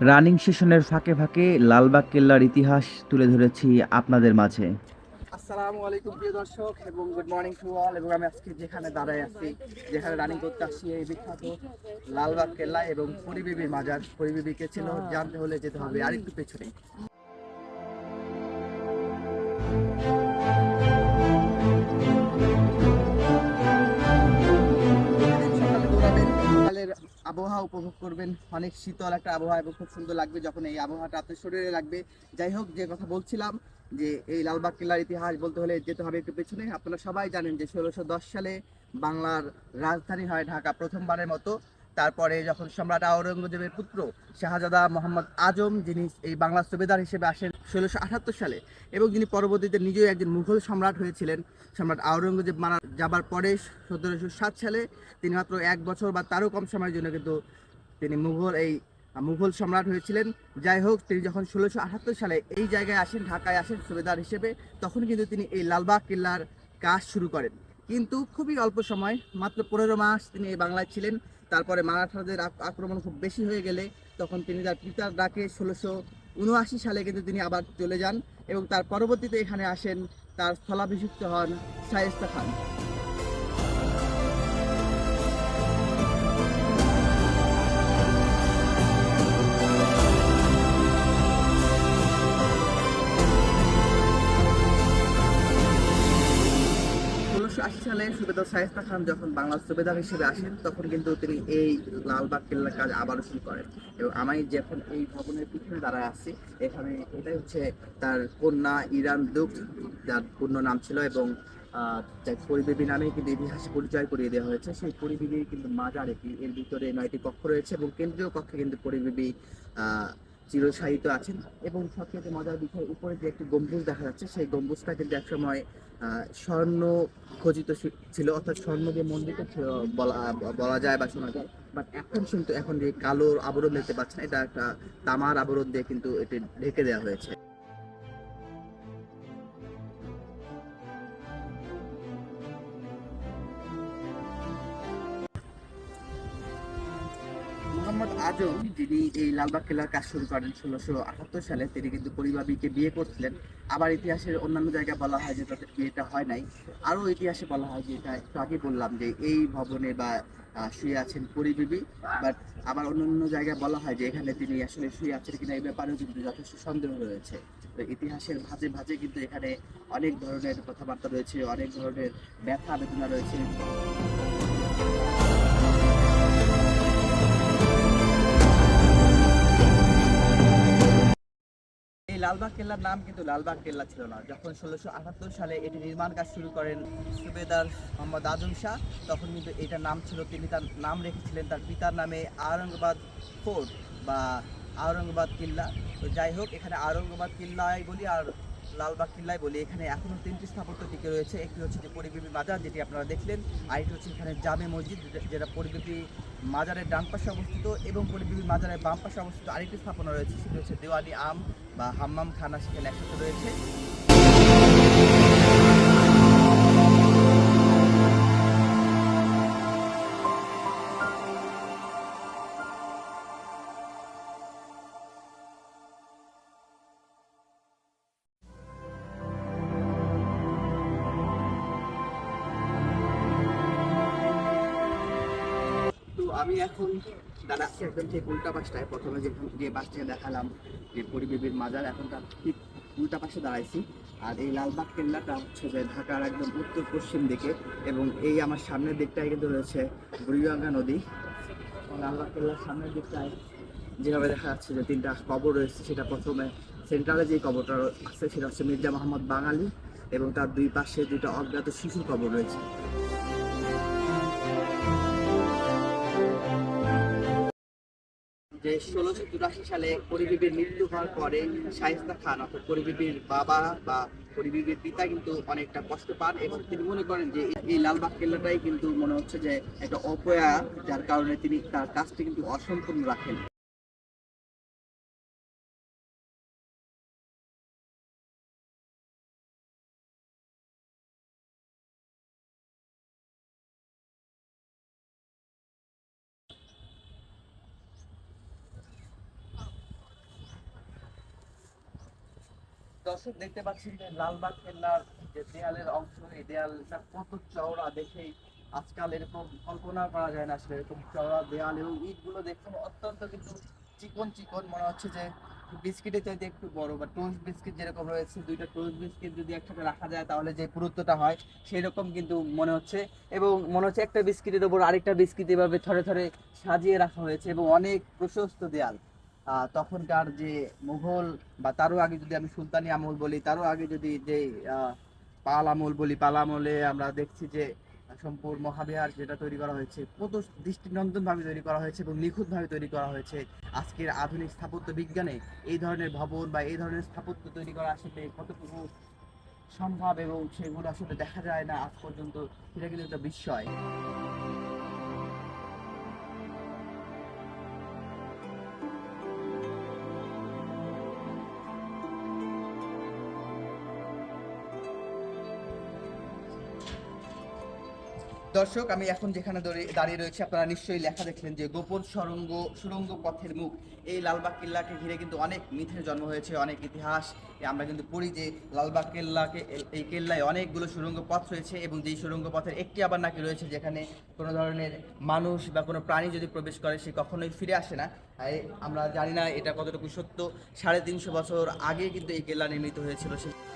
Running সেশনের ফাঁকে ফাঁকে লালবাগ কেল্লার ইতিহাস তুলে ধরেছি আপনাদের মাঝে। আসসালামু আলাইকুম প্রিয় দর্শক এবং গুড মর্নিং টু অল এবং আমি আজকে যেখানে দাঁড়ায় আছি, যেখানে রানিং করতে আসছি এই বিখ্যাত লালবাগ কেল্লা এবং পরিবেবীর মাজার। পরিবেবীকে ছিল, জানতে হলে যেতে হবে, আরেকটু পেছনে। আবহাওয়া উপভোগ করবেন। অনেক শীতল একটা আবহাওয়া এবং খুব সুন্দর লাগবে যখন এই আবহাওয়াটা আপনার শরীরে লাগবে। যাই হোক, যে কথা বলছিলাম যে এই লালবাগ কেল্লার ইতিহাস বলতে হলে যেতে হবে একটু পেছনে। আপনারা সবাই জানেন যে ষোলোশো সালে বাংলার রাজধানী হয় ঢাকা প্রথমবারের মতো। তারপরে যখন সম্রাট আওরঙ্গজেবের পুত্র শাহজাদা মোহাম্মদ আজম, যিনি এই বাংলার সুবেদার হিসেবে আসেন ষোলোশো আটাত্তর সালে, এবং যিনি পরবর্তীতে নিজেও একজন মুঘল সম্রাট হয়েছিলেন, সম্রাট আওরঙ্গজেব মারা যাবার পরে সতেরোশো সাত সালে তিনি মাত্র এক বছর বা তারও কম সময়ের জন্য কিন্তু তিনি মুঘল, এই মুঘল সম্রাট হয়েছিলেন। যাই হোক, তিনি যখন ষোলোশো আটাত্তর সালে এই জায়গায় আসেন, ঢাকায় আসেন সুবেদার হিসেবে, তখন কিন্তু তিনি এই লালবাগ কেল্লার কাজ শুরু করেন। কিন্তু খুবই অল্প সময়, মাত্র পনেরো মাস তিনি এই বাংলায় ছিলেন। তারপরে মারাঠাদের আক্রমণ খুব বেশি হয়ে গেলে তখন তিনি তার পিতার ডাকে ষোলোশো উনআশি সালে কিন্তু তিনি আবার চলে যান এবং তার পরবর্তীতে এখানে আসেন তার স্থলাভিষিক্ত হন শায়েস্তা খান। আশি সালে সুবেদার শায়েস্তা খান যখন বাংলার সুবেদার হিসেবে আসেন, তখন কিন্তু তিনি এই লালবাগ কেল্লার কাজ আবারও শুরু করেন। এবং আমি যখন এই ভবনের পিছনে দাঁড়ায় আছি, এখানে এটাই হচ্ছে তার কন্যা ইরান দুঃখ, যার পূর্ণ নাম ছিল এবং পরিবেবী নামে কিন্তু ইতিহাসে পরিচয় করিয়ে দেওয়া হয়েছে। সেই পরিবেবী কিন্তু মাজার এটি এর ভিতরে নয়টি কক্ষ রয়েছে এবং কেন্দ্রীয় কক্ষে কিন্তু পরিবেবী চিরসাহিত আছেন এবং সবচেয়ে মজার বিষয়, উপরে যে একটি গম্বুজ দেখা যাচ্ছে, সেই গম্বুজটা কিন্তু একসময় স্বর্ণ খচিত ছিল। অর্থাৎ স্বর্ণ যে মন্দিরটা ছিল, বলা বলা যায় বা শোনা যায় বাট এখন কিন্তু, এখন যে কালোর আবরণ দেখতে পাচ্ছেন, এটা একটা তামার আবরণ দিয়ে কিন্তু এটি ঢেকে দেওয়া হয়েছে। আজম যিনি এই লালবাগ কেল্লার কাজ শুরু করেন ষোলোশো আটাত্তর সালে, তিনি কিন্তু পরিবাবিকে বিয়ে করছিলেন। আবার ইতিহাসের অন্যান্য জায়গায় বলা হয় যে তাদের বিয়েটা হয় নাই। আরও ইতিহাসে বলা হয় যে এটা একটু আগে বললাম যে এই ভবনে বা শুয়ে আছেন পরিবিবি। বাট আবার অন্যান্য জায়গায় বলা হয় যে এখানে তিনি আসলে শুয়ে আছেন কিনা এই ব্যাপারেও কিন্তু যথেষ্ট সন্দেহ রয়েছে। তো ইতিহাসের ভাঁজে ভাঁজে কিন্তু এখানে অনেক ধরনের কথাবার্তা রয়েছে, অনেক ধরনের ব্যথা বেদনা রয়েছে। লালবাগ কেল্লার নাম কিন্তু লালবাগ কেল্লা ছিল না। যখন ষোলোশো আটাত্তর সালে এটি নির্মাণ কাজ শুরু করেন সুবেদার মোহাম্মদ আজম শাহ, তখন কিন্তু এটার নাম ছিল তিনি তার নাম রেখেছিলেন তার পিতার নামে আওরঙ্গাবাদ ফোর্ট বা আওরঙ্গাবাদ কিল্লা। তো যাই হোক, এখানে আওরঙ্গাবাদ কিল্লাই বলি আর লালবাগ কিল্লায় বলি, এখানে এখনও তিনটি স্থাপত্য টিকে রয়েছে। একটি হচ্ছে যে পরিবেপী মাজার যেটি আপনারা দেখলেন আরেকটি হচ্ছে এখানে জামে মসজিদ যেটা- পরিবেপী মাজারের ডান পাশে অবস্থিত এবং পরিবেপী মাজারের বাম পাশে অবস্থিত আরেকটি স্থাপনা রয়েছে, সেটি হচ্ছে দেওয়ানি আম বা হাম্মাম খানা, সেখানে একসাথে রয়েছে। আমি এখন দাঁড়াচ্ছি একদম ঠিক উল্টা পাশটায় প্রথমে যে যে বাসটাকে দেখালাম, যে পরিবেবীর মাজার এখন তার ঠিক উল্টা পাশে দাঁড়াইছি। আর এই লালবাগ কেল্লাটা হচ্ছে যে ঢাকার একদম উত্তর পশ্চিম দিকে এবং এই আমার সামনের দিকটায় কিন্তু রয়েছে বুড়িগঙ্গা নদী। লালবাগ কেল্লার সামনের দিকটায় যেভাবে দেখা যাচ্ছে যে তিনটা কবর রয়েছে, সেটা প্রথমে সেন্ট্রালে যে কবরটা আছে, সেটা হচ্ছে মির্জা মোহাম্মদ বাঙালি এবং তার দুই পাশে দুটো অজ্ঞাত শিশুর কবর রয়েছে। ষোলোশো চুরাশি সালে পরিবিবির মৃত্যু হওয়ার পরে শায়েস্তা খান অর্থাৎ পরিবিবির বাবা বা পরিবিবির পিতা কিন্তু অনেকটা কষ্ট পান এবং তিনি মনে করেন যে এই লালবাগ কেল্লাটাই কিন্তু মনে হচ্ছে যে একটা অপয়া, যার কারণে তিনি তার কাজটি কিন্তু অসম্পূর্ণ রাখেন। দর্শক দেখতে পাচ্ছেন যে লালবাগ কেল্লার যে দেয়ালের অংশ, এই দেয়ালটা কত চওড়া দেখেই আজকাল এরকম কল্পনা করা যায় না আসলে এরকম চওড়া দেয়াল এবং ইটগুলো দেখুন অত্যন্ত কিন্তু চিকন চিকন। মনে হচ্ছে যে বিস্কিটের চাইতে একটু বড় বা টোস্ট বিস্কিট যেরকম রয়েছে, দুইটা টোস্ট বিস্কিট যদি একসাথে রাখা যায় তাহলে যে পুরুত্বটা হয় সেই রকম কিন্তু মনে হচ্ছে এবং মনে হচ্ছে একটা বিস্কিটের উপর আরেকটা বিস্কিট এভাবে থরে থরে সাজিয়ে রাখা হয়েছে এবং অনেক প্রশস্ত দেয়াল। তখনকার যে মুঘল বা তারও আগে যদি আমি সুলতানি আমল বলি, তারও আগে যদি যে পাল আমল বলি, পাল আমলে আমরা দেখছি যে সম্পূর্ণ মহাবিহার যেটা তৈরি করা হয়েছে কত দৃষ্টিনন্দন ভাবে তৈরি করা হয়েছে এবং নিখুঁত ভাবে তৈরি করা হয়েছে আজকের আধুনিক স্থাপত্য বিজ্ঞানে। এই ধরনের ভবন বা এই ধরনের স্থাপত্য তৈরি করা আসলে কতটুকু সম্ভব এবং সেগুলো আসলে দেখা যায় না আজ পর্যন্ত, সেটা কিন্তু একটা বিস্ময়। দর্শক, আমি এখন যেখানে দড়ি- দাঁড়িয়ে রয়েছি, আপনারা নিশ্চয়ই লেখা দেখলেন যে গোপন সরঙ্গ, সুরঙ্গ পথের মুখ। এই লালবাগ কেল্লাকে ঘিরে কিন্তু অনেক মিথের জন্ম হয়েছে, অনেক ইতিহাস। আমরা কিন্তু পড়ি যে লালবাগ কেল্লাকে এই কেল্লায় অনেকগুলো সুরঙ্গ পথ রয়েছে এবং যেই সুরঙ্গ পথের একটি আবার নাকি রয়েছে, যেখানে কোনো ধরনের মানুষ বা কোনো প্রাণী যদি প্রবেশ করে, সে কখনোই ফিরে আসে না। আমরা জানি না এটা কতটুকু সত্য। সাড়ে তিনশো বছর আগে কিন্তু এই কেল্লা নির্মিত হয়েছিল সে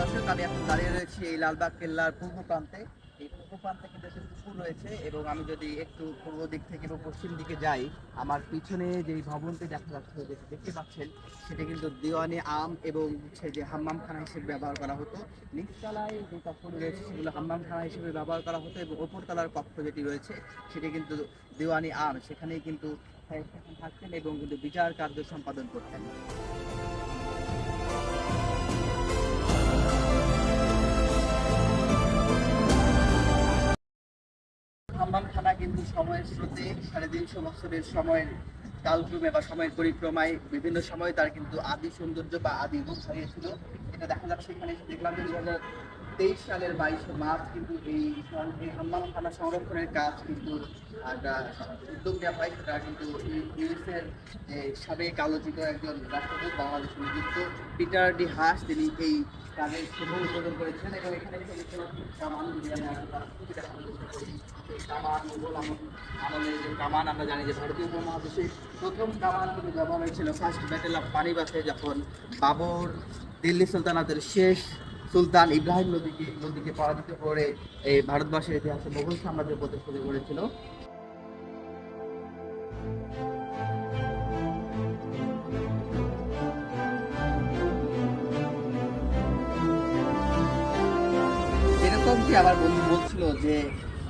দর্শক, আমি এখন দাঁড়িয়ে রয়েছি এই লালবাগ কেল্লার পূর্ব প্রান্তে। এই পূর্ব প্রান্তে কিন্তু একটা পুকুর রয়েছে এবং আমি যদি একটু পূর্ব দিক থেকে বা পশ্চিম দিকে যাই, আমার পিছনে যে ভবনটি দেখা যাচ্ছে দেখতে পাচ্ছেন, সেটা কিন্তু দিওয়ানি আম এবং হচ্ছে যে হাম্মামখানা হিসেবে ব্যবহার করা হতো। নিচতলায় যে কক্ষগুলো রয়েছে, সেগুলো হাম্মামখানা হিসেবে ব্যবহার করা হতো এবং ওপরতলার কক্ষ যেটি রয়েছে, সেটি কিন্তু দিওয়ানি আম। সেখানেই কিন্তু থাকতেন এবং কিন্তু বিচার কার্য সম্পাদন করতেন। সময়ের স্রোতে সাড়ে তিনশো বছরের সময়ের কালক্রমে বা সময়ের পরিক্রমায় বিভিন্ন সময় তার কিন্তু আদি সৌন্দর্য বা আদি রূপ হারিয়েছিল এটা দেখা যাচ্ছে এখানে দেখলাম যে দু হাজার তেইশ সালের বাইশে মার্চ কিন্তু এই হাম্মামখানা সংরক্ষণের কাজ কিন্তু একটা উদ্যোগ নেওয়া হয়। সেটা কিন্তু ইউএসের সাবেক আলোচিত একজন রাষ্ট্রদূত বাংলাদেশ নিযুক্ত পিটার ডি হাস, তিনি এই কাজের শুভ উদ্বোধন করেছেন এবং এখানে কামান আমরা জানি যে ভারতীয় উপমহাদেশে প্রথম কামান কিন্তু ব্যবহার হয়েছিল। ফার্স্ট ব্যাটেল অফ পানিবাসে যখন বাবর দিল্লি সুলতানাতের শেষ সুলতান ইব্রাহিম নদীকে নদীকে পরাজিত করে এই ভারতবর্ষের ইতিহাসে মুঘল সাম্রাজ্য প্রতিষ্ঠিত করেছিল। যেরকমটি আমার বন্ধু বলছিল যে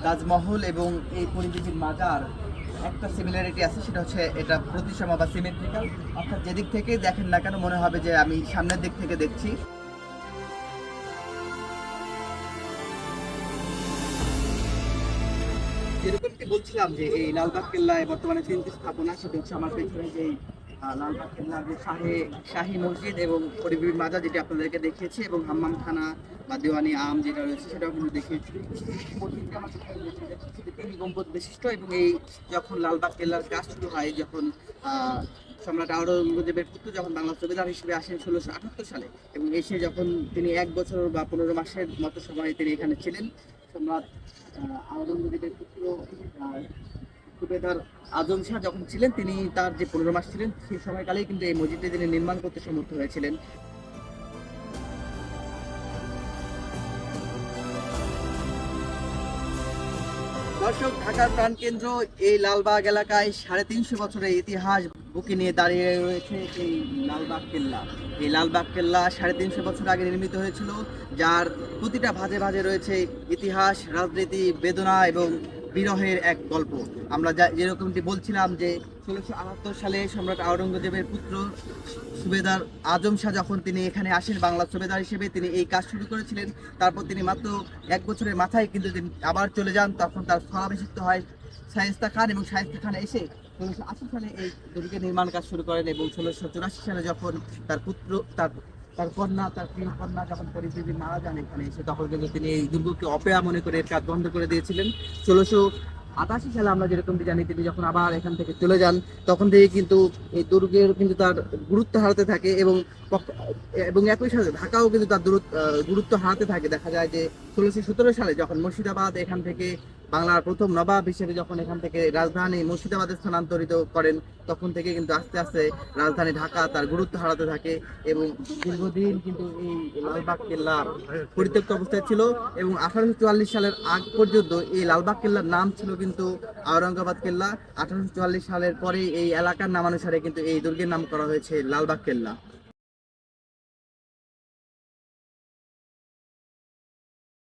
তাজমহল এবং এই পরিবেশের মাজার একটা সিমিলারিটি আছে সেটা হচ্ছে এটা প্রতিসম বা সিমেট্রিক্যাল অর্থাৎ যেদিক থেকেই দেখেন না কেন মনে হবে যে আমি সামনের দিক থেকে দেখছি। যেরকমটি বলছিলাম যে এই লালবাগ কেল্লায় বর্তমানে তিনটি স্থাপনা সেটা হচ্ছে আমার পেছনে যে আহ, লালবাগ কেল্লার শাহে মসজিদ এবং পরিবীর মাজার যেটি আপনাদেরকে দেখিয়েছি এবং হাম্মামখানা বা দেওয়ানি আম যেটা রয়েছে সেটাও কিন্তু দেখিয়েছি। মসজিদটি বিশিষ্ট এবং এই যখন লালবাগ কেল্লার কাজ শুরু হয়, যখন সম্রাট আওরঙ্গজেবের পুত্র যখন বাংলা সুবেদার হিসেবে আসেন ষোলোশো আটাত্তর সালে এবং এসে যখন তিনি এক বছর বা পনেরো মাসের মতো সময় তিনি এখানে ছিলেন, সম্রাট আওরঙ্গজেবের পুত্র সুবেদার আজম শাহ যখন ছিলেন, তিনি তার যে পনেরো মাস ছিলেন সেই সময়কালেই কিন্তু এই মসজিদটি তিনি নির্মাণ করতে সমর্থ হয়েছিলেন। দর্শক, ঢাকার প্রাণকেন্দ্র, এই লালবাগ এলাকায় সাড়ে তিনশো বছরের ইতিহাস বুকে নিয়ে দাঁড়িয়ে রয়েছে এই লালবাগ কেল্লা। এই লালবাগ কেল্লা সাড়ে তিনশো বছর আগে নির্মিত হয়েছিল, যার প্রতিটা ভাজে ভাজে রয়েছে ইতিহাস, রাজনীতি, বেদনা এবং বিরহের এক গল্প। আমরা যা যেরকমটি বলছিলাম যে, ষোলোশো আটাত্তর সালে সম্রাট আওরঙ্গজেবের পুত্র সুবেদার আজম শাহ যখন তিনি এখানে আসেন বাংলা সুবেদার হিসেবে তিনি এই কাজ শুরু করেছিলেন। তারপর তিনি মাত্র এক বছরের মাথায় কিন্তু তিনি আবার চলে যান। তখন তার স্থলাভিষিক্ত হয় শায়েস্তা খান এবং শায়েস্তা খান এসে ষোলোশো আশি সালে এই দুর্গের নির্মাণ কাজ শুরু করেন এবং ষোলোশো চুরাশি সালে যখন তার পুত্র তার তার কন্যা, তার প্রিয় কন্যা যখন পরিস্থিতি মারা যান এখানে এসে, তখন কিন্তু তিনি এই দুর্গকে অপেয়া মনে করে কাজ বন্ধ করে দিয়েছিলেন। ষোলোশো আটাশি সালে আমরা যেরকমটি জানি তিনি যখন আবার এখান থেকে চলে যান, তখন থেকে কিন্তু এই দুর্গের কিন্তু তার গুরুত্ব হারাতে থাকে এবং এবং একই সাথে ঢাকাও কিন্তু তার গুরুত্ব হারাতে থাকে। দেখা যায় যে ষোলোশো সতেরো সালে যখন মুর্শিদাবাদ এখান থেকে বাংলার প্রথম নবাব হিসেবে যখন এখান থেকে রাজধানী মুর্শিদাবাদে স্থানান্তরিত করেন, তখন থেকে কিন্তু আস্তে আস্তে রাজধানী ঢাকা তার গুরুত্ব হারাতে থাকে এবং দীর্ঘদিন কিন্তু এই লালবাগ কেল্লা পরিত্যক্ত অবস্থায় ছিল এবং আঠারোশো চুয়াল্লিশ সালের আগ পর্যন্ত এই লালবাগ কেল্লার নাম ছিল কিন্তু আওরঙ্গাবাদ কেল্লা। আঠারোশো চুয়াল্লিশ সালের পরে এই এলাকার নামানুসারে কিন্তু এই দুর্গের নাম করা হয়েছে লালবাগ কেল্লা।